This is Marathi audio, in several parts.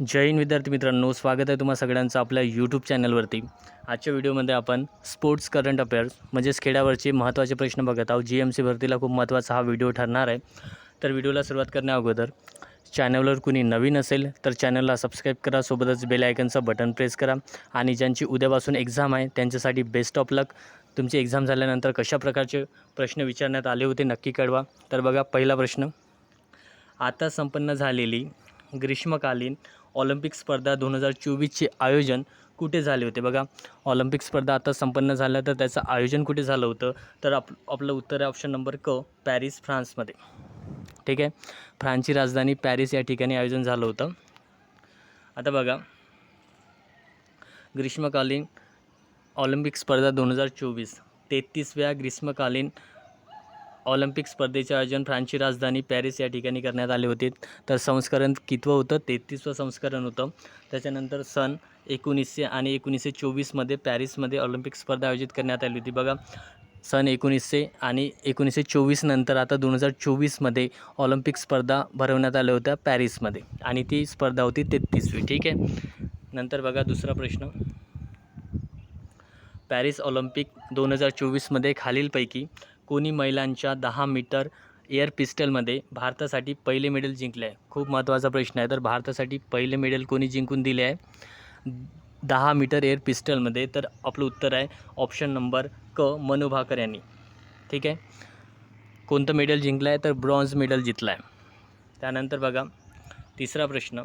जय हिंद विद्यार्थी मित्रांनो स्वागत आहे तुम्हा सगळ्यांचं आपल्या यूट्यूब चॅनलवरती आजच्या व्हिडिओमध्ये आपण स्पोर्ट्स करंट अफेअर्स म्हणजेच खेड्यावरचे महत्त्वाचे प्रश्न बघत आहोत. जी एम सी भरतीला खूप महत्त्वाचा हा व्हिडिओ ठरणार आहे. तर व्हिडिओला सुरुवात करण्या अगोदर चॅनलवर कुणी नवीन असेल तर चॅनलला सबस्क्राईब करा. सोबतच बेल आयकनचं बटन प्रेस करा. आणि ज्यांची उद्यापासून एक्झाम आहे त्यांच्यासाठी बेस्ट ऑफ लक तुमची एक्झाम झाल्यानंतर कशा प्रकारचे प्रश्न विचारण्यात आले होते नक्की कळवा. तर बघा पहिला प्रश्न. आता संपन्न झालेली ग्रीष्मकालीन ऑलिम्पिक स्पर्धा दोन हजार चोवीसचे आयोजन कुठे झाले होते? बघा ऑलिम्पिक स्पर्धा आता संपन्न झाल्या तर त्याचं आयोजन कुठे झालं होतं? तर आप आपलं उत्तर आहे ऑप्शन नंबर क पॅरिस फ्रान्समध्ये. ठीक आहे? फ्रान्सची राजधानी पॅरिस या ठिकाणी आयोजन झालं होतं. आता बघा ग्रीष्मकालीन ऑलिम्पिक स्पर्धा दोन हजार चोवीस. तेहतीसव्या ग्रीष्मकालीन ऑलिम्पिक स्पर्धेचे आयोजन फ्रान्सची राजधानी पॅरिस या ठिकाणी करण्यात आले होते. तर संस्करण कितवं होतं? तेहतीसवं संस्करण होतं. त्याच्यानंतर सन एकोणीसशे आणि एकोणीसशे चोवीसमध्ये पॅरिसमध्ये ऑलिम्पिक स्पर्धा आयोजित करण्यात आली होती. बघा सन एकोणीसशे आणि एकोणीसशे चोवीस नंतर आता दोन हजार चोवीसमध्ये ऑलिम्पिक स्पर्धा भरवण्यात आल्या होत्या पॅरिसमध्ये. आणि ती स्पर्धा होती तेहतीसवी. ठीक आहे? नंतर बघा दुसरा प्रश्न. पॅरिस ऑलिम्पिक दोन हजार चोवीसमध्ये खालीलपैकी कोणी महिलांच्या दहा मीटर एअर पिस्टलमध्ये भारतासाठी पहिले मेडल जिंकले आहे खूप महत्त्वाचा प्रश्न आहे. तर भारतासाठी पहिले मेडल कोणी जिंकून दिले आहे? दहा मीटर एअर पिस्टलमध्ये. तर आपलं उत्तर आहे ऑप्शन नंबर क मनू भाकर यांनी. ठीक आहे? कोणतं मेडल जिंकलं आहे तर ब्रॉन्झ मेडल जिंकलं आहे त्यानंतर बघा तिसरा प्रश्न.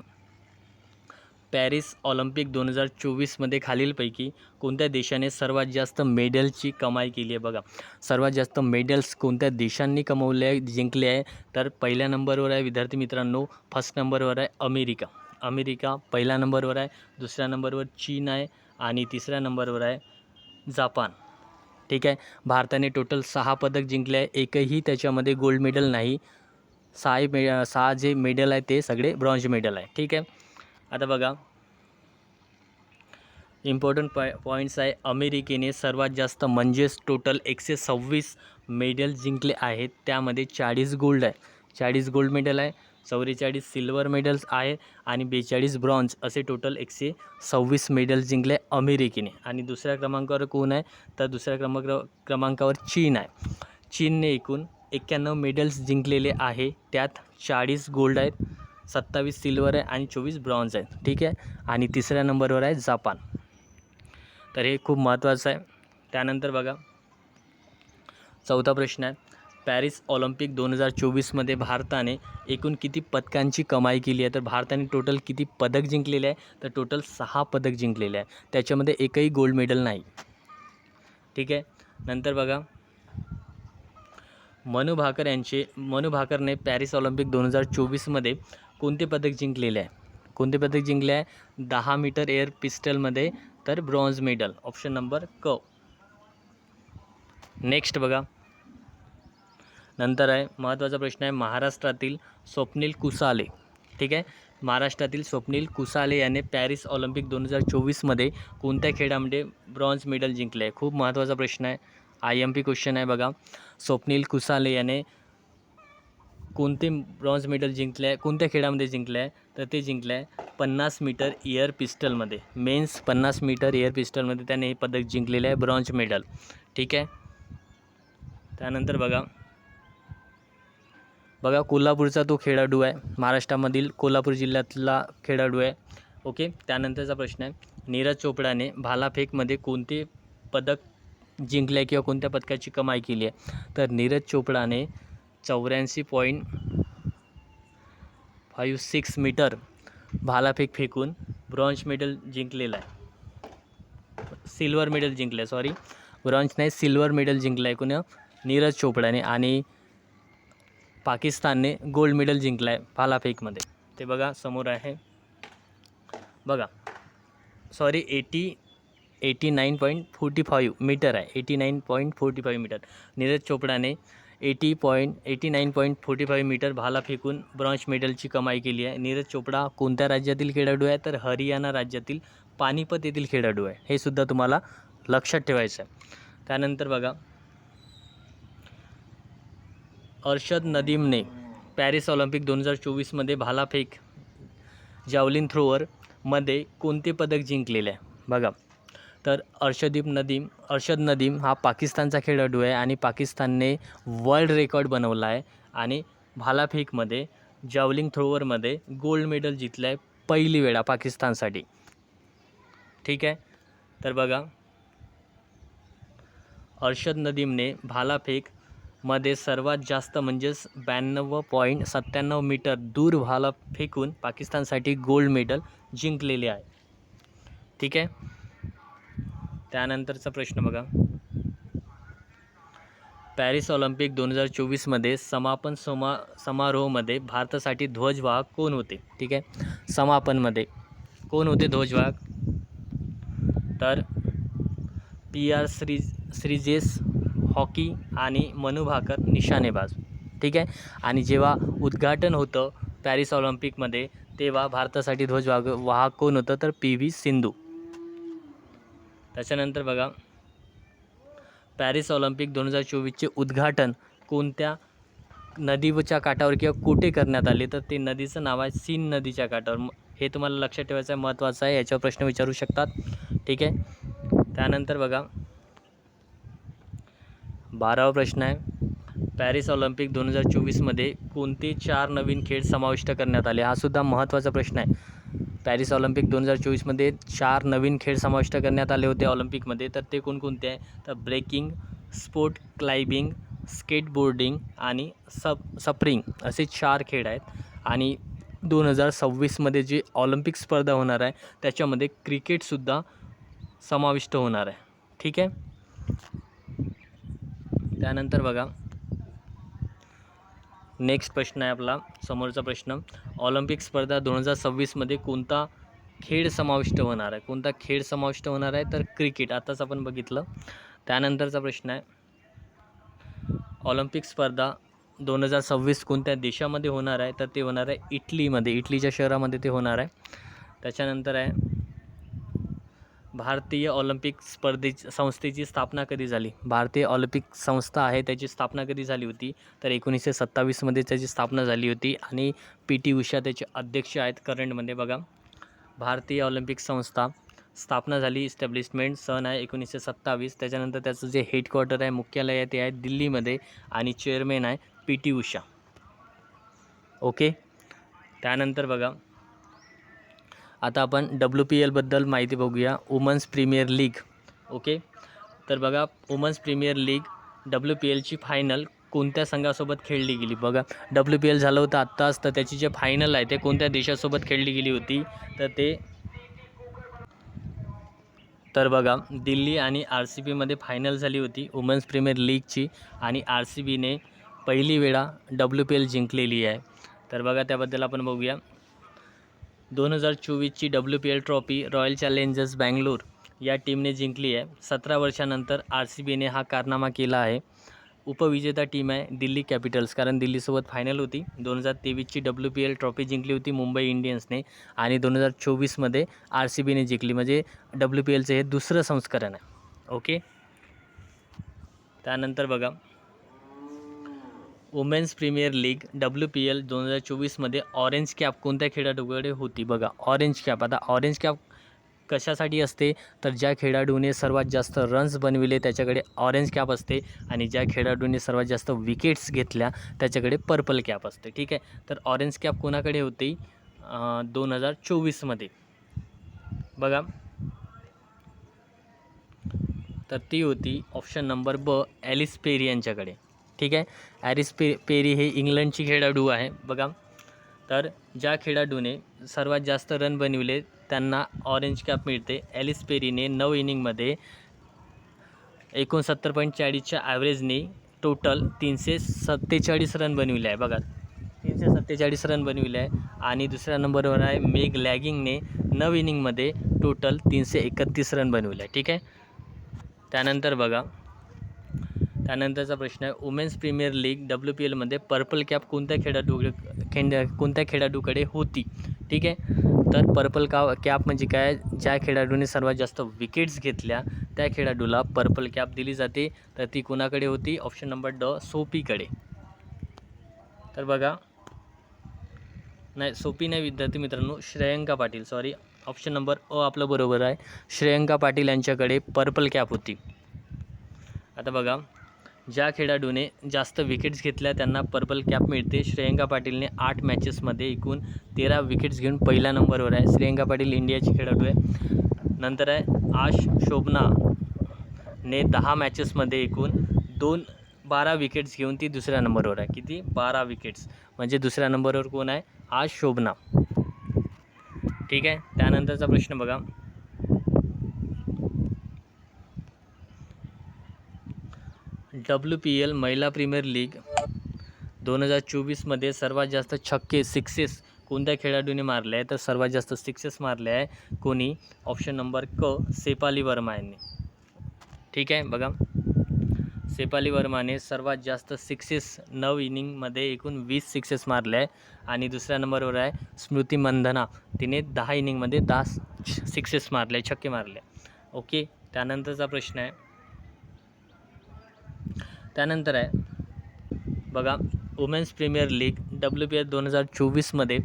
पॅरिस ऑलिम्पिक दोन हजार चोवीसमध्ये खालीलपैकी कोणत्या देशाने सर्वात जास्त मेडलची कमाई केली आहे? बघा सर्वात जास्त मेडल्स कोणत्या देशांनी कमवले आहे जिंकले आहे? तर पहिल्या नंबरवर आहे विद्यार्थी मित्रांनो फर्स्ट नंबरवर आहे अमेरिका. अमेरिका पहिल्या नंबरवर आहे दुसऱ्या नंबरवर चीन आहे आणि तिसऱ्या नंबरवर आहे जापान. ठीक आहे? भारताने टोटल सहा पदक जिंकले आहे एकही त्याच्यामध्ये गोल्ड मेडल नाही. सहा मे सहा जे मेडल आहे ते सगळे ब्रॉन्ज मेडल आहे. ठीक आहे? आता बघा. इम्पॉर्टंट पॉ पॉईंट्स आहे. अमेरिकेने सर्वात जास्त म्हणजेच टोटल एकशे सव्वीस मेडल जिंकले आहेत. त्यामध्ये चाळीस गोल्ड आहे. चाळीस गोल्ड मेडल आहे. चौवेचाळीस सिल्वर मेडल्स आहे. आणि बेचाळीस ब्रॉन्झ असे टोटल एकशे सव्वीस मेडल जिंकले अमेरिकेने. आणि दुसऱ्या क्रमांकावर कोण आहे? तर दुसऱ्या क्रमांक क्रमांकावर चीन आहे. चीनने एकूण एक्क्याण्णव मेडल्स जिंकलेले आहे. त्यात चाळीस गोल्ड आहेत. सत्तावीस सिल्वर आहे आणि चोवीस ब्रॉन्झ आहे. ठीक आहे? आणि तिसऱ्या नंबरवर आहे जापान. तर हे खूप महत्त्वाचं आहे. त्यानंतर बघा चौथा प्रश्न आहे. पॅरिस ऑलिम्पिक दोन हजार चोवीसमध्ये भारताने एकूण किती पदकांची कमाई केली आहे? तर भारताने टोटल किती पदक जिंकलेले आहे? तर टोटल सहा पदक जिंकलेले आहे. त्याच्यामध्ये एकही गोल्ड मेडल नाही. ठीक आहे? नंतर बघा मनू भाकर यांचे मनू भाकरने पॅरिस ऑलिम्पिक दोन हजार चोवीसमध्ये कोणते पदक जिंकलेले आहे? कोणते पदक जिंकले आहे? दहा मीटर एअर पिस्टलमध्ये तर ब्रॉन्झ मेडल. ऑप्शन नंबर क. नेक्स्ट बघा. नंतर आहे महत्त्वाचा प्रश्न आहे महाराष्ट्रातील स्वप्नील कुसाले. ठीक आहे? महाराष्ट्रातील स्वप्नील कुसाले याने पॅरिस ऑलिम्पिक दोन हजार चोवीसमध्ये कोणत्या खेळामध्ये ब्रॉन्झ मेडल जिंकले आहे खूप महत्त्वाचा प्रश्न आहे. आय एम पी क्वेश्चन आहे बघा. स्वप्नील कुसाले याने कोणते ब्रॉन्झ मेडल जिंकले आहे कोणत्या खेळामध्ये जिंकले आहे तर ते जिंकले आहे पन्नास मीटर एअर पिस्टलमध्ये. मेन्स पन्नास मीटर एअर पिस्टलमध्ये त्याने हे पदक जिंकलेले आहे ब्रॉन्झ मेडल. ठीक आहे? त्यानंतर बघा. बघा कोल्हापूरचा तो खेळाडू आहे. महाराष्ट्रामधील कोल्हापूर जिल्ह्यातला खेळाडू आहे. ओके? त्यानंतरचा प्रश्न आहे. नीरज चोपडाने भालाफेकमध्ये कोणते पदक जिंकले किंवा कोणत्या पदकाची कमाई केली आहे? तर नीरज चोपडाने चौऱ्याऐंशी पॉईंट फाईव्ह सिक्स मीटर भालाफेक फेकून ब्रॉन्ज मेडल जिंकलेला आहे. सिल्वर मेडल जिंकलं आहे सॉरी ब्रॉन्ज नाही सिल्वर मेडल जिंकलं आहे कुणा नीरज चोपडाने आणि पाकिस्तानने गोल्ड मेडल जिंकला आहे भालाफेकमध्ये. ते बघा समोर आहे. बघा. Sorry eighty eighty nine point forty five metre आहे. Eighty nine point forty five metre Neeraj चोपडाने eighty point eighty nine point forty five metre भाला फेकून ब्रॉन्झ मेडलची कमाई केली आहे. नीरज चोपडा कोणत्या राज्यातील खेळाडू आहे? तर हरियाणा राज्यातील पानिपत येथील खेळाडू आहे. हे सुद्धा तुम्हाला लक्षात ठेवायचं आहे. त्यानंतर बघा. अर्षद नदीमने पॅरिस ऑलिम्पिक दोन हजार चोवीसमध्ये भालाफेक जावलिन थ्रोअरमध्ये कोणते पदक जिंकलेले आहे? बघा. तर अर्शदीप नदीम अर्शद नदीम हा पाकिस्तानचा खेळाडू आहे आणि पाकिस्तानने वर्ल्ड रेकॉर्ड बनवला आहे. आणि भालाफेकमध्ये जावलिंग थ्रोवरमध्ये गोल्ड मेडल जिंकलं आहे पहिली वेळा पाकिस्तानसाठी. ठीक आहे? तर बघा. अर्शद नदीमने भालाफेकमध्ये सर्वात जास्त म्हणजेच ब्याण्णव पॉईंट सत्त्याण्णव मीटर दूर भाला फेकून पाकिस्तानसाठी गोल्ड मेडल जिंकलेले आहे. ठीक आहे? त्यानंतरचा प्रश्न बघा. पॅरिस ऑलिम्पिक दोन हजार चोवीसमध्ये समापन समा समारोहमध्ये भारतासाठी ध्वजवाहक कोण होते? ठीक आहे? समापनमध्ये कोण होते ध्वजवाहक? तर P R Shri Sreejesh hockey आणि मनु भाकर निशाणेबाज. ठीक आहे? आणि जेव्हा उद्घाटन होतं पॅरिस ऑलिम्पिकमध्ये तेव्हा भारतासाठी ध्वजवाग वाहक कोण होतं? तर पी व्ही सिंधू. त्याच्यानंतर बघा पॅरिस ऑलिम्पिक दोन हजार चोवीसचे उद्घाटन कोणत्या नदीच्या काठावर किंवा कुठे करण्यात आले? तर ते नदीचं नाव आहे सीन नदीच्या काठावर. हे तुम्हाला लक्षात ठेवायचं आहे महत्त्वाचं आहे याच्यावर प्रश्न विचारू शकतात. ठीक आहे? त्यानंतर बघा बारावा प्रश्न आहे. पॅरिस ऑलिम्पिक दोन हजार चोवीसमध्ये कोणते चार नवीन खेळ समाविष्ट करण्यात आले? हा सुद्धा महत्त्वाचा प्रश्न आहे. पॅरिस ऑलिम्पिक दोन हजार चोवीसमध्ये चार नवीन खेळ समाविष्ट करण्यात आले होते ऑलिम्पिकमध्ये. तर ते कोणकोणते आहे? तर ब्रेकिंग स्पोर्ट क्लाइबिंग स्केटबोर्डिंग आणि सप सप्रिंग असे चार खेळ आहेत. आणि दोन हजार सव्वीसमध्ये जी ऑलिम्पिक स्पर्धा होणार आहे त्याच्यामध्ये क्रिकेटसुद्धा समाविष्ट होणार आहे. ठीक आहे? त्यानंतर बघा नेक्स्ट प्रश्न आहे आपला समोरचा प्रश्न. ऑलिम्पिक स्पर्धा दोन हजार सव्वीसमध्ये कोणता खेळ समाविष्ट होणार आहे? कोणता खेळ समाविष्ट होणार आहे? तर क्रिकेट आताच आपण बघितलं. त्यानंतरचा प्रश्न आहे. ऑलिम्पिक स्पर्धा दोन हजार सव्वीस कोणत्या देशामध्ये होणार आहे? तर ते होणार आहे इटलीमध्ये इटलीच्या शहरामध्ये ते होणार आहे. त्याच्यानंतर आहे भारतीय ऑलिम्पिक स्पर्धेची संस्थेची स्थापना कधी झाली? भारतीय ऑलिम्पिक संस्था आहे त्याची स्थापना कधी झाली होती? तर एकोणीसशे सत्तावीसमध्ये त्याची स्थापना झाली होती आणि पी टी उषा त्याचे अध्यक्ष आहेत करंटमध्ये बघा. भारतीय ऑलिम्पिक संस्था स्थापना झाली इस्टॅब्लिशमेंट सन आहे एकोणीसशे सत्तावीस. त्याच्यानंतर त्याचं जे हेडक्वार्टर आहे मुख्यालय आहे ते आहे दिल्लीमध्ये आणि चेअरमॅन आहे पी टी उषा. ओके त्यानंतर बघा आता आपण डब्ल्यू पी एलबद्दल माहिती बघूया. वुमन्स प्रीमियर लीग ओके तर बघा women's premier league W P एलची final कोणत्या संघासोबत खेळली गेली? बघा डब्ल्यू पी एल झालं होतं आत्ताच तर त्याची जे फायनल आहे ते कोणत्या देशासोबत खेळली गेली होती? तर ते तर बघा दिल्ली आणि आर सी बीमध्ये फायनल झाली होती वुमन्स प्रीमियर लीगची आणि आर सी बीने पहिली वेळा डब्ल्यू पी एल जिंकलेली आहे. तर बघा त्याबद्दल आपण बघूया. दोन हजार चोवीसची W P L trophy royal challengers Bangalore या टीमने जिंकली आहे. सतरा वर्षानंतर आर सी बीने हा कारनामा केला आहे. उपविजेता टीम आहे दिल्ली कॅपिटल्स कारण दिल्लीसोबत फायनल होती. दोन हजार तेवीसची डब्ल्यू पी एल ट्रॉफी जिंकली होती मुंबई इंडियन्सने आणि दोन हजार चोवीसमध्ये आर सी बीने जिंकली. म्हणजे डब्ल्यू पी एलचं हे दुसरं संस्करण आहे. ओके त्यानंतर बघा. Women's premier league W P L दोन हजार चोवीसमध्ये ऑरेंज कॅप कोणत्या खेळाडूकडे होती? बघा ऑरेंज कॅप. आता ऑरेंज कॅप कशासाठी असते? तर ज्या खेळाडूने सर्वात जास्त रन्स बनविले त्याच्याकडे ऑरेंज कॅप असते. आणि ज्या खेळाडूने सर्वात जास्त विकेट्स घेतल्या त्याच्याकडे पर्पल कॅप असते. ठीक आहे? तर ऑरेंज कॅप कोणाकडे होती? दोन हजार चोवीसमध्ये बघा. तर ती होती ऑप्शन नंबर ब ॲलिस पेरी यांच्याकडे. ठीक आहे. ॲरिस पे पेरी हे इंग्लंडची खेळाडू आहे. बघा. तर ज्या खेळाडूने सर्वात जास्त रन बनविले त्यांना ऑरेंज कॅप मिळते. ॲलिस पेरीने नऊ इनिंगमध्ये एकोणसत्तर पॉईंट चाळीसच्या ॲव्हरेजने टोटल तीनशे सत्तेचाळीस रन बनविले आहे. बघा. तीनशे सत्तेचाळीस रन बनविले आहे. आणि दुसऱ्या नंबरवर आहे मेघ लॅगिंगने नऊ इनिंगमध्ये टोटल तीनशे एकतीस रन बनविले आहे. ठीक आहे. त्यानंतर बघा. त्यानंतरचा प्रश्न आहे women's premier league W P एलमध्ये पर्पल कॅप कोणत्या खेळाडू खेंड कोणत्या खेळाडूकडे होती? ठीक आहे? तर पर्पल का कॅप म्हणजे काय? ज्या खेळाडूने सर्वात जास्त विकेट्स घेतल्या त्या खेळाडूला पर्पल कॅप दिली जाते. तर ती कुणाकडे होती? ऑप्शन नंबर ड सोपीकडे. तर बघा. नाही सोपी नाही विद्यार्थी मित्रांनो Shreyanka Patil. Sorry option number अ आपलं बरोबर आहे. श्रेयंका पाटील यांच्याकडे पर्पल कॅप होती. आता बघा. ज्या खेळाडूने जास्त विकेट्स घेतल्या त्यांना पर्पल कॅप मिळते. श्रेयंका पाटीलने आठ मॅचेसमध्ये एकूण तेरा विकेट्स घेऊन पहिल्या नंबरवर आहे. श्रेयंका पाटील इंडियाची खेळाडू आहे. नंतर आहे आश शोभना ने दहा मॅचेसमध्ये एकूण दोन बारा विकेट्स घेऊन ती दुसऱ्या नंबरवर आहे. किती? बारा विकेट्स म्हणजे दुसऱ्या नंबरवर कोण आहे? आश शोभना. ठीक आहे? त्यानंतरचा प्रश्न बघा. डब्ल्यू पी एल महिला प्रीमियर लीग दोन हजार चोवीसमध्ये सर्वात जास्त छक्के सिक्सेस कोणत्या खेळाडूने मारले आहे तर सर्वात जास्त सिक्सेस मारले आहे कोणी? ऑप्शन नंबर क सेपाली वर्मा यांनी. ठीक आहे बघा. सेपाली वर्माने सर्वात जास्त सिक्सेस नऊ इनिंगमध्ये एकूण वीस सिक्सेस मारले आहे. आणि दुसऱ्या नंबरवर आहे स्मृती मंधना. तिने दहा इनिंगमध्ये दहा सिक्सेस मारले छक्के मारले. ओके त्यानंतरचा प्रश्न आहे. त्यानंतर आहे. बघा women's premier league W P L दोन हजार चोवीसमध्ये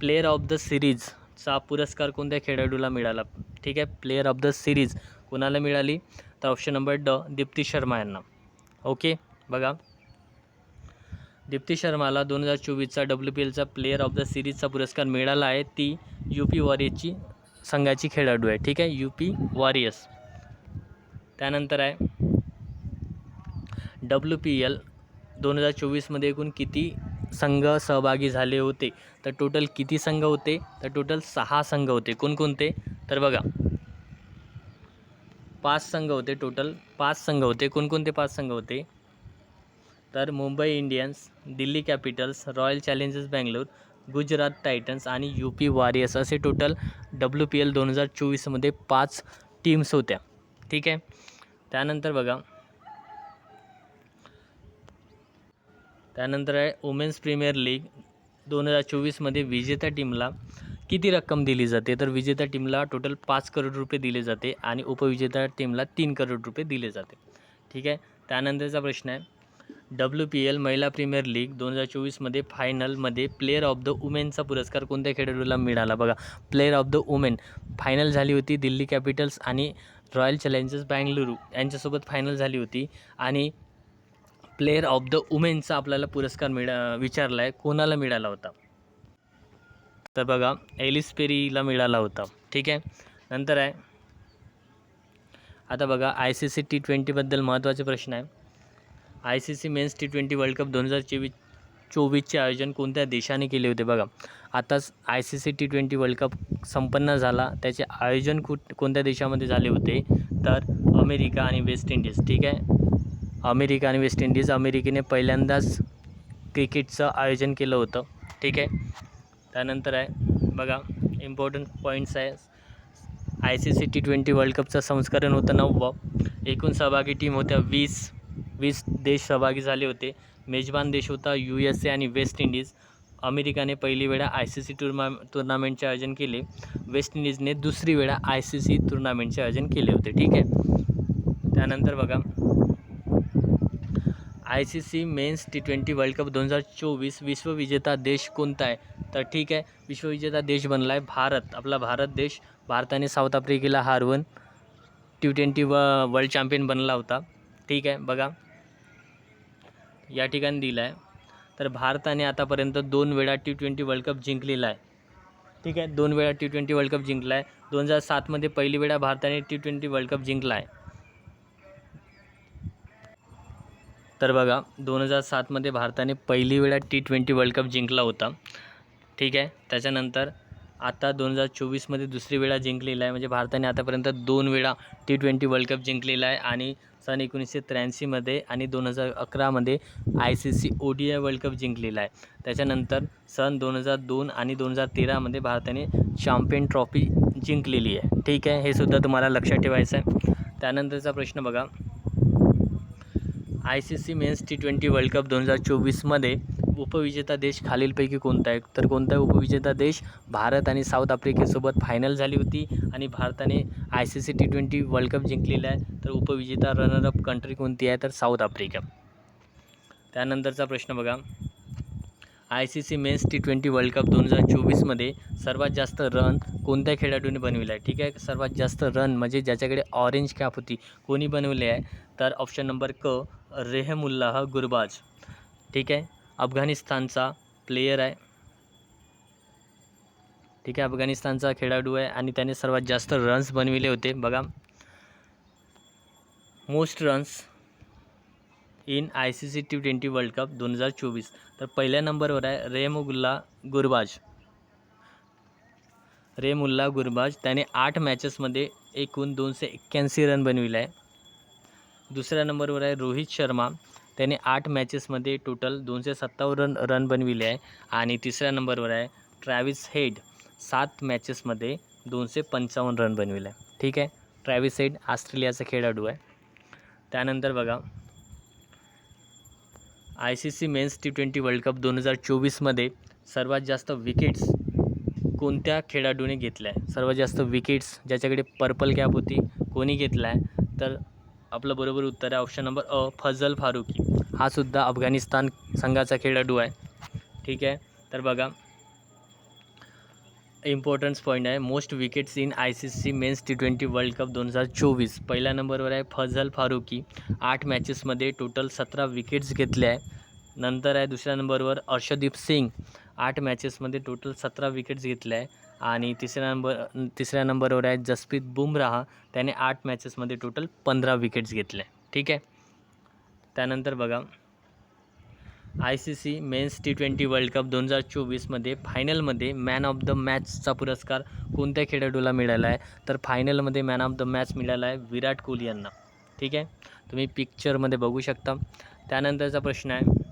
प्लेअर ऑफ द सिरीजचा पुरस्कार कोणत्या खेळाडूला मिळाला? ठीक आहे प्लेअर ऑफ द सिरीज कोणाला मिळाली? तर ऑप्शन नंबर ड दीप्ती शर्मा यांना. ओके बघा. दीप्ती शर्माला दोन हजार चोवीसचा डब्ल्यू पी एलचा प्लेअर ऑफ द सिरीजचा पुरस्कार मिळाला आहे. ती यू पी वॉरियसची संघाची खेळाडू आहे. ठीक आहे यू पी वॉरियर्स त्यानंतर आहे डब्ल्यू पी एल दोन हजार चोवीसमध्ये एकूण किती संघ सहभागी झाले होते? तर टोटल किती संघ होते? तर टोटल सहा संघ होते. कोणकोणते? तर बघा. पाच संघ होते टोटल पाच संघ होते. कोणकोणते पाच संघ होते? तर Mumbai Indians Delhi capitals royal challengers Bangalore Gujarat titans आणि यू पी वॉरियर्स असे टोटल डब्ल्यू पी एल दोन हजार चोवीसमध्ये पाच टीम्स होत्या. ठीक आहे? त्यानंतर बघा. त्यानंतर आहे वुमेन्स प्रीमियर लीग दोन हजार चोवीसमध्ये विजेत्या टीमला किती रक्कम दिली जाते? तर विजेत्या टीमला टोटल पाच करोड रुपये दिले जाते आणि उपविजेत्या टीमला तीन करोड रुपये दिले जाते. ठीक आहे? त्यानंतरचा प्रश्न आहे. डब्ल्यू पी एल महिला प्रीमियर लीग दोन हजार चोवीसमध्ये फायनलमध्ये प्लेअर ऑफ द वुमेनचा पुरस्कार कोणत्या खेळाडूला मिळाला? बघा player of the women final झाली होती दिल्ली कॅपिटल्स आणि रॉयल चॅलेंजर्स बँगलुरू यांच्यासोबत फायनल झाली होती आणि प्लेअर ऑफ द वुमेनचा आपल्याला पुरस्कार मिळा विचारला आहे कोणाला मिळाला होता? तर बघा एलिस पेरीला मिळाला होता. ठीक आहे? नंतर आहे. आता बघा आय सी सी टी ट्वेंटीबद्दल महत्त्वाचे प्रश्न आहे. I C C men's T twenty world cup दोन हजार चोवीस चोवीसचे आयोजन कोणत्या देशाने केले होते बघा? आताच I C C T twenty world cup संपन्न झाला. त्याचे आयोजन कुठ कोणत्या देशामध्ये झाले होते? तर अमेरिका आणि वेस्ट इंडिज. ठीक आहे? अमेरिका आणि वेस्ट इंडिज अमेरिकेने पहिल्यांदाच क्रिकेटचं आयोजन केलं होतं. ठीक आहे? त्यानंतर आहे बघा इम्पॉर्टंट पॉईंट्स आहे. I C C T twenty world कपचं संस्करण होतं नववं. एकूण सहभागी टीम होत्या वीस. वीस देश सहभागी झाले होते. मेजबान देश होता यू एस ए आणि वेस्ट इंडिज. अमेरिकाने पहिली वेळा आय सी सी टुर्मा टुर्नामेंटचे आयोजन केले. वेस्ट इंडिजने दुसरी वेळा आय सी सी टुर्नामेंटचे आयोजन केले होते. ठीक आहे? त्यानंतर बघा I C C men's T twenty world cup दोन हजार चोवीस विश्वविजेता देश कोणता आहे? तर ठीक आहे विश्वविजेता देश बनला आहे भारत. आपला भारत देश भारताने साऊथ आफ्रिकेला हारवून टी ट्वेंटी व वर्ल्ड चॅम्पियन बनला होता. ठीक आहे बघा. या ठिकाणी दिलं आहे तर भारताने आतापर्यंत दोन वेळा टी ट्वेंटी वर्ल्ड कप जिंकलेला आहे. ठीक आहे दोन वेळा टी ट्वेंटी वर्ल्ड कप जिंकला आहे दोन हजार सातमध्ये पहिली वेळा भारताने टी ट्वेंटी वर्ल्ड कप जिंकला आहे. तर बघा दोन हजार सातमध्ये भारताने पहिली वेळा टी ट्वेंटी वर्ल्ड कप जिंकला होता. ठीक आहे? त्याच्यानंतर आता दोन हजार चोवीसमध्ये दुसरी वेळा जिंकलेला आहे. म्हणजे भारताने आतापर्यंत दोन वेळा टी ट्वेंटी वर्ल्ड कप जिंकलेला आहे आणि सन एकोणीसशे त्र्याऐंशीमध्ये आणि दोन हजार अकरामध्ये I C C O D I world cup जिंकलेला आहे. त्याच्यानंतर सन दोन हजार दोन आणि दोन हजार तेरामध्ये भारताने चॅम्पियन ट्रॉफी जिंकलेली आहे. ठीक आहे? हे सुद्धा तुम्हाला लक्षात ठेवायचं आहे. त्यानंतरचा प्रश्न बघा. I C C men's T twenty world cup दोन हजार चोवीसमध्ये उपविजेता देश खालीलपैकी कोणता आहे? तर कोणता उपविजेता देश? भारत आणि साऊथ आफ्रिकेसोबत फायनल झाली होती आणि भारताने I C C T twenty world cup जिंकलेला आहे. तर उपविजेता रनरअप कंट्री कोणती आहे? तर साऊथ आफ्रिका. त्यानंतरचा प्रश्न बघा. I C C men's T twenty world cup दोन हजार चोवीसमध्ये सर्वात जास्त रन कोणत्या खेळाडूने बनविला आहे? ठीक आहे? सर्वात जास्त रन म्हणजे ज्याच्याकडे ऑरेंज कॅप होती कोणी बनवले आहे? तर ऑप्शन नंबर क रेहमुल्लाह गुरबाज. ठीक आहे? अफगाणिस्तानचा प्लेयर आहे. ठीक आहे? अफगाणिस्तानचा खेळाडू आहे आणि त्याने सर्वात जास्त रन्स बनविले होते. बघा. Most runs in I C C T twenty world cup दोन हजार चोवीस. तर पहिल्या नंबरवर आहे रेमुल्ला गुरबाज. रेमुल्ला गुरबाज त्याने आठ मॅचेसमध्ये एकूण दोनशे एक्क्याऐंशी रन बनविले आहे. दुसऱ्या नंबरवर आहे रोहित शर्मा. त्याने आठ मॅचेसमध्ये टोटल दोनशे सत्तावन्न रन रन बनविले आहे. आणि तिसऱ्या नंबरवर आहे ट्रॅव्हिस हेड सात मॅचेसमध्ये दोनशे पंचावन्न रन बनविले आहे. ठीक आहे? ट्रॅव्हिस हेड ऑस्ट्रेलियाचा खेळाडू आहे. त्यानंतर बघा. I C C men's T twenty world cup दोन हजार चोवीसमध्ये सर्वात जास्त विकेट्स कोणत्या खेळाडूने घेतल्या आहे सर्वात जास्त विकेट्स ज्याच्याकडे पर्पल कॅप होती कोणी घेतला आहे? तर आपलं बरोबर उत्तर आहे. ऑप्शन नंबर अ फजल फारुकी. हा सुद्धा अफगाणिस्तान संघाचा खेळाडू आहे. ठीक आहे? तर बघा. इम्पॉर्टन्स पॉईंट आहे. Most wickets in I C C men's T twenty world cup दोन हजार चोवीस. पहिल्या नंबरवर आहे फजल फारुकी. आठ मॅचेसमध्ये टोटल सतरा विकेट्स घेतले आहे. नंतर आहे दुसऱ्या नंबरवर अर्षदीप सिंग. आठ मॅचेसमध्ये टोटल सतरा विकेट्स घेतल्या आहे. आणि तिसऱ्या नंबर तिसऱ्या नंबरवर आहे जसप्रीत बुमराह. त्याने आठ मॅचेसमध्ये टोटल पंधरा विकेट्स घेतले. ठीक आहे? त्यानंतर बघा. I C C men's T twenty world cup दोन हजार चोवीसमध्ये फायनलमध्ये मॅन ऑफ द मॅचचा पुरस्कार कोणत्या खेळाडूला मिळाला आहे? तर फायनलमध्ये मॅन ऑफ द मॅच मिळाला आहे विराट कोहली यांना. ठीक आहे? तुम्ही पिक्चरमध्ये बघू शकता. त्यानंतरचा प्रश्न आहे.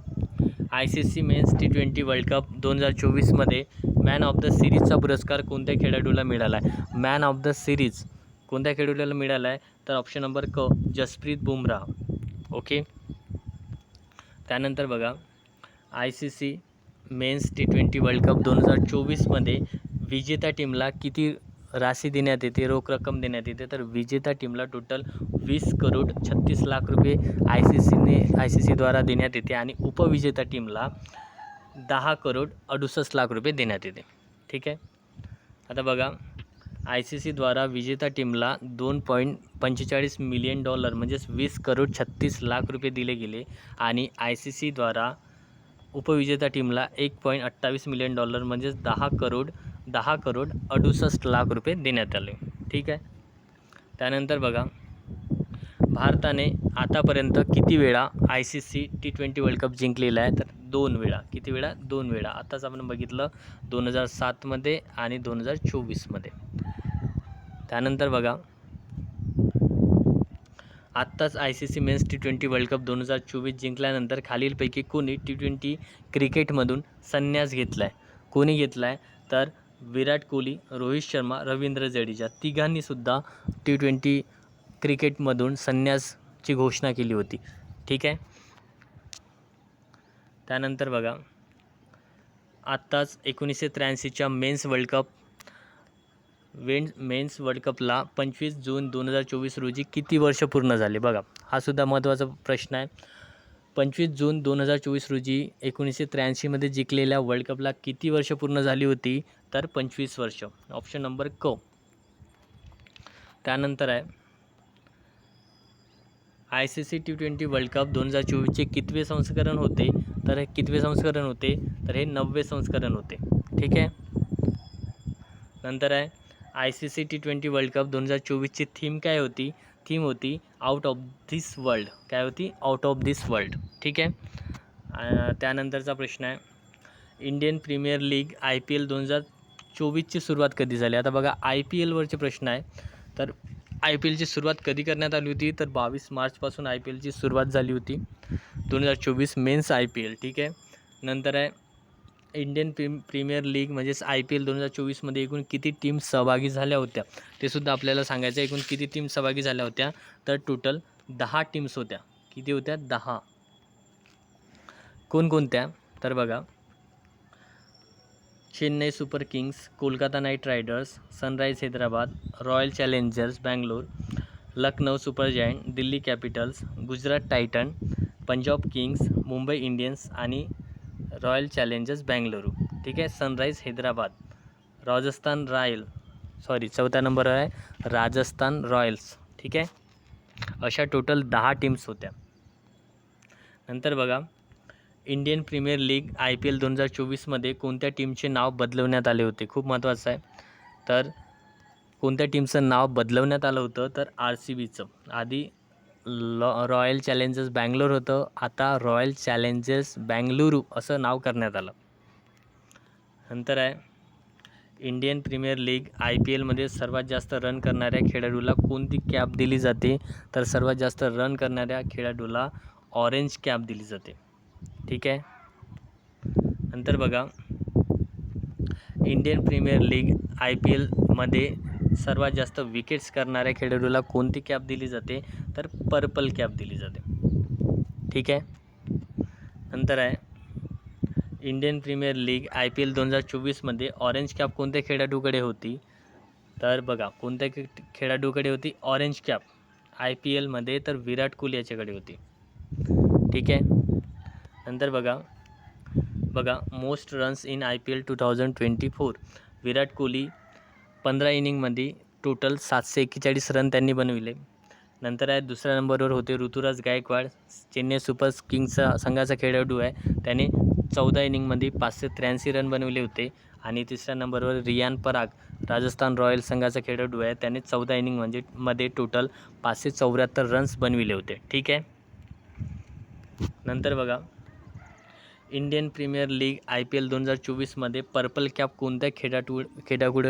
I C C men's T twenty world cup दोन हजार चोवीसमध्ये मॅन ऑफ द सिरीजचा पुरस्कार कोणत्या खेळाडूला मिळाला आहे मॅन ऑफ द सिरीज कोणत्या खेळाडूला मिळाला आहे तर ऑप्शन नंबर क जसप्रीत बुमराह. ओके त्यानंतर बघा I C C men's T twenty world cup दोन हजार चोवीसमध्ये विजेत्या टीमला किती राशी देण्यात येते रोख रक्कम देण्यात येते तर विजेत्या टीमला टोटल वीस करोड छत्तीस लाख रुपये आय सी सीने आय सी सीद्वारा देण्यात येते आणि उपविजेत्या टीमला दहा करोड अडुसष्ट लाख रुपये देण्यात येते. ठीक आहे? आता बघा आय सी सीद्वारा विजेता टीमला दोन पॉईंट पंचेचाळीस मिलियन डॉलर म्हणजेच वीस करोड छत्तीस लाख रुपये दिले गेले आणि आय सी सीद्वारा उपविजेता टीमला एक पॉईंट अठ्ठावीस मिलियन डॉलर म्हणजेच दहा करोड दहा करोड अडुसष्ट लाख रुपये देण्यात आले. ठीक आहे? त्यानंतर बघा भारताने आतापर्यंत किती वेळा I C C T twenty world cup जिंकलेला आहे? तर दोन वेळा. किती वेळा? दोन वेळा. आताच आपण बघितलं दोन हजार सातमध्ये आणि दोन हजार चोवीसमध्ये. त्यानंतर बघा. आत्ताच I C C men's T twenty world cup दोन हजार चोवीस जिंकल्यानंतर खालीलपैकी कोणी टी ट्वेंटी क्रिकेटमधून संन्यास घेतला आहे कोणी घेतला आहे तर विराट कोहली रोहित शर्मा रवींद्र जडेजा. तिघांनीसुद्धा टी ट्वेंटी क्रिकेटमधून संन्यासची घोषणा केली होती. ठीक आहे? त्यानंतर बघा आत्ताच एकोणीसशे त्र्याऐंशीच्या men's world cup when men's world कपला पंचवीस जून दोन हजार चोवीस रोजी किती वर्ष पूर्ण झाले? बघा हा सुद्धा महत्त्वाचा प्रश्न आहे. पंचवीस जून दोन हजार चोवीस रोजी एकोणीसशे त्र्याऐंशीमध्ये जिंकलेल्या वर्ल्ड कपला किती वर्ष पूर्ण झाली होती? तर पंचवीस वर्ष. ऑप्शन नंबर क. त्यानंतर आहे I C C T twenty world cup दोन हजार चोवीसचे कितवे संस्करण होते? तर हे कितवे संस्करण होते? तर हे नववे संस्करण होते. ठीक आहे? नंतर आहे I C C T twenty world cup दोन हजार चोवीसची थीम काय होती? थीम होती आउट ऑफ धिस वर्ल्ड काय होती? आउट ऑफ धिस वर्ल्ड ठीक आहे? त्यानंतरचा प्रश्न आहे Indian premier league I P L दोन हजार चोवीसची सुरुवात कधी झाली? आता बघा आय पी एलवरचे प्रश्न आहे तर आय पी एलची सुरुवात कधी करण्यात आली होती? तर बावीस मार्चपासून आय पी एलची सुरुवात झाली होती. दोन हजार चोवीस मेन्स आय पी एल ठीक आहे? नंतर आहे इंडियन प्रीम प्रीमियर लीग म्हणजेच आय पी एल दोन हजार चोवीसमध्ये एकूण किती टीम सहभागी झाल्या होत्या? ते सुद्धा आपल्याला सांगायचं आहे एकूण किती टीम सहभागी झाल्या होत्या? तर टोटल दहा टीम्स होत्या. किती होत्या? दहा. कोणकोणत्या? तर बघा Chennai super kings Kolkata knight riders sunrise Hyderabad royal challengers Bangalore Lucknow super giant Delhi capitals Gujarat titan Punjab kings Mumbai Indians आणि रॉयल चॅलेंजर्स बँगलोरू. ठीक आहे? Sunrise Hyderabad. Rajasthan royal. Sorry चौथ्या नंबरवर आहे राजस्थान रॉयल्स. ठीक आहे? अशा टोटल दहा टीम्स होत्या. नंतर बघा Indian premier league I P L दोन हजार चोवीसमध्ये कोणत्या टीमचे नाव बदलवण्यात आले होते? खूप महत्त्वाचं आहे. तर कोणत्या टीमचं नाव बदलवण्यात आलं होतं? तर आर सी बीचं. आधी लॉ रॉयल चॅलेंजर्स बँगलोर होतं. आता रॉयल चॅलेंजर्स बँगलुरू असं नाव करण्यात आलं. नंतर आहे Indian premier league I P एलमध्ये सर्वात जास्त रन करणाऱ्या खेळाडूला कोणती कॅप दिली जाते? तर सर्वात जास्त रन करणाऱ्या खेळाडूला ऑरेंज कॅप दिली जाते. ठीक आहे? नंतर बघा. Indian premier league I P एलमध्ये सर्वात जास्त विकेट्स करणाऱ्या खेळाडूला कोणती कॅप दिली जाते? तर पर्पल कॅप दिली जाते. ठीक आहे? नंतर आहे. Indian premier league I P L दोन हजार चोवीसमध्ये ऑरेंज कॅप कोणत्या खेळाडूकडे होती? तर बघा कोणत्या खेळाडूकडे होती? ऑरेंज कॅप आय पी एलमध्ये तर विराट कोहली याच्याकडे होती. ठीक आहे? नंतर बघा. बघा most runs in I P L two thousand twenty four Virat Kohli पंधरा इनिंगमध्ये टोटल सातशे एक्केचाळीस रन त्यांनी बनविले. नंतर आहे दुसऱ्या नंबरवर होते ऋतुराज गायकवाड. चेन्नई सुपर किंग्सचा संघाचा खेळाडू आहे. त्याने चौदा इनिंगमध्ये पाचशे त्र्याऐंशी रन बनवले होते. आणि तिसऱ्या नंबरवर रियान पराग राजस्थान रॉयल संघाचा खेळाडू आहे. त्याने चौदा इनिंग म्हणजे मध्ये टोटल पाचशे चौऱ्याहत्तर रन्स बनविले होते. ठीक आहे? नंतर बघा. Indian premier league I P L दोन हजार चोवीसमध्ये पर्पल कॅप कोणत्या खेळाडू खेळाडूड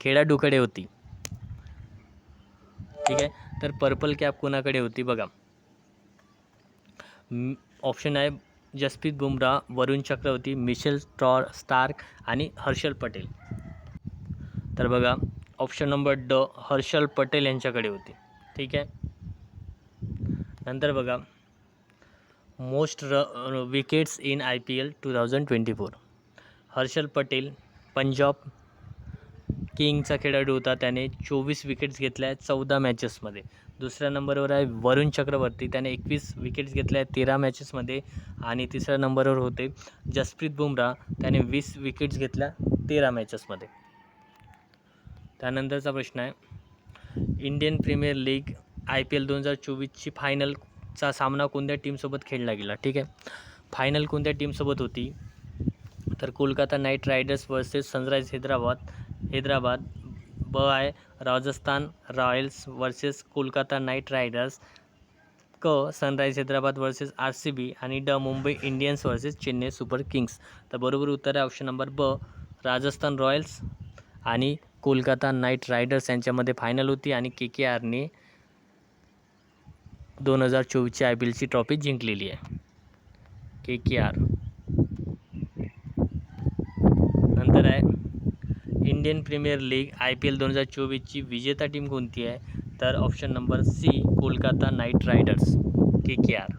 खेळाडूकडे होती? ठीक आहे? तर पर्पल कॅप कोणाकडे होती बघा. ऑप्शन आहे Jasprit Bumrah Varun Chakravarthy Mitchell Starc Starc आणि हर्षल पटेल. तर बघा ऑप्शन नंबर ड हर्षल पटेल यांच्याकडे होती. ठीक आहे? नंतर बघा मोस्ट र wickets in I P L two thousand twenty four. Harshal Patel Punjab किंगचा खेळाडू होता. त्याने चोवीस विकेट्स घेतल्या आहेत चौदा मॅचेसमध्ये दुसऱ्या नंबरवर आहे वरुण चक्रवर्ती. त्याने एकवीस विकेट्स घेतल्या आहेत तेरा मॅचेसमध्ये आणि तिसऱ्या नंबरवर होते जसप्रीत बुमराह त्याने वीस विकेट्स घेतल्या तेरा मॅचेसमध्ये त्यानंतरचा प्रश्न आहे Indian premier league I P L दोन हजार चोवीसची फायनल चा सामना कोणत्या टीमसोबत खेळला गेला? ठीक आहे. फायनल कोणत्या टीमसोबत होती? तर Kolkata knight riders versus sunrise Hyderabad Hyderabad ब आहे Rajasthan royals versus Kolkata knight riders क sunrise Hyderabad versus R C B आणि ड Mumbai Indians versus Chennai super kings तर बरोबर उत्तर आहे ऑप्शन नंबर ब राजस्थान रॉयल्स आणि कोलकाता नाईट रायडर्स यांच्यामध्ये फायनल होती आणि के के आरने दोन हजार चोवीसची आय पी एलची ट्रॉफी जिंकलेली आहे. K K R. नंतर आहे Indian premier league I P L दोन हजार चोवीसची विजेता टीम कोणती आहे? तर option number C Kolkata knight riders K K R.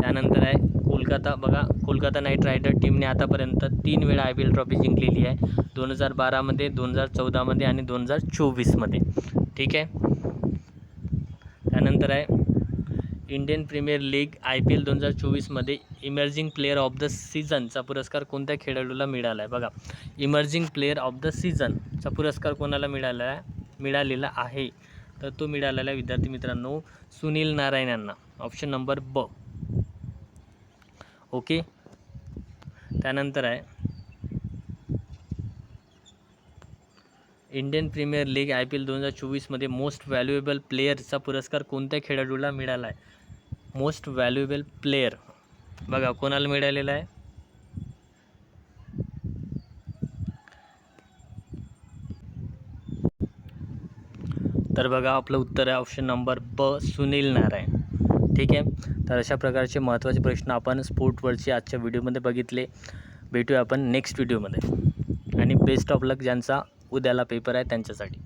त्यानंतर आहे कोलकाता बघा कोलकाता नाईट रायडर टीमने आतापर्यंत तीन वेळा आय पी एल ट्रॉफी जिंकलेली आहे दोन हजार बारामध्ये दोन हजार चौदामध्ये आणि दोन हजार चोवीसमध्ये. ठीक आहे. त्यानंतर आहे Indian premier league I P L दोन हजार चोवीसमध्ये इमर्जिंग प्लेअर ऑफ द सीझनचा पुरस्कार कोणत्या खेळाडूला मिळाला आहे बघा इमर्जिंग प्लेअर ऑफ द सीझनचा पुरस्कार कोणाला मिळाला आहे मिळालेला आहे. तर तो मिळालेला आहे विद्यार्थी मित्रांनो सुनील नारायण यांना. ऑप्शन नंबर ब ओके त्यानंतर आहे Indian premier league I P L दोन हजार चोवीसमध्ये मोस्ट व्हॅल्युएबल प्लेयरचा पुरस्कार कोणत्या खेळाडूला मिळाला आहे मोस्ट व्हॅल्युएबल प्लेयर बघा कोणाला मिळालेला आहे? तर बघा आपलं उत्तर आहे ऑप्शन नंबर ब सुनील नारायण. ठीक आहे? तर अशा प्रकारचे महत्त्वाचे प्रश्न आपण स्पोर्टवरचे आजच्या व्हिडिओमध्ये बघितले. भेटूया आपण नेक्स्ट व्हिडिओमध्ये. आणि बेस्ट ऑफ लक ज्यांचा उद्याला पेपर आहे त्यांच्यासाठी.